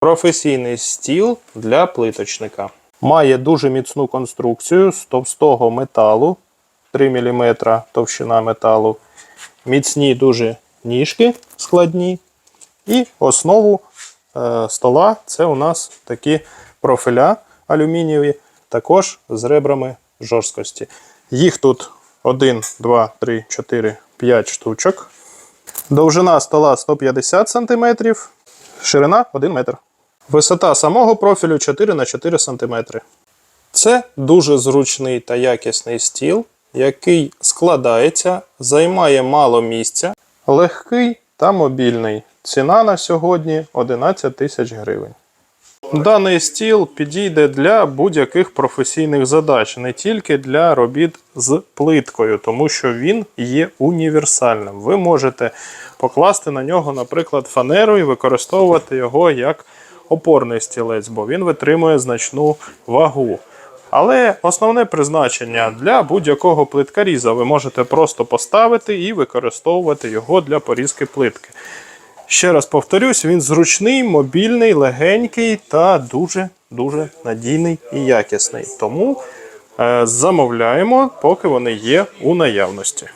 Професійний стіл для плиточника. Має дуже міцну конструкцію з товстого металу, 3 мм товщина металу, міцні дуже ніжки складні. І основу е, стола це у нас такі профіля алюмінієві, також з ребрами жорсткості. Їх тут 1, 2, 3, 4, 5 штучок. Довжина стола 150 см, ширина 1 метр. Висота самого профілю 4 на 4 см. Це дуже зручний та якісний стіл, який складається, займає мало місця, легкий та мобільний. Ціна на сьогодні 11 тисяч гривень. Даний стіл підійде для будь-яких професійних задач, не тільки для робіт з плиткою, тому що він є універсальним. Ви можете покласти на нього, наприклад, фанеру і використовувати його як опорний стілець, бо він витримує значну вагу. Але основне призначення для будь-якого плиткаріза ви можете просто поставити і використовувати його для порізки плитки. Ще раз повторюсь, він зручний, мобільний, легенький та дуже-дуже надійний і якісний. Тому е, замовляємо, поки вони є у наявності.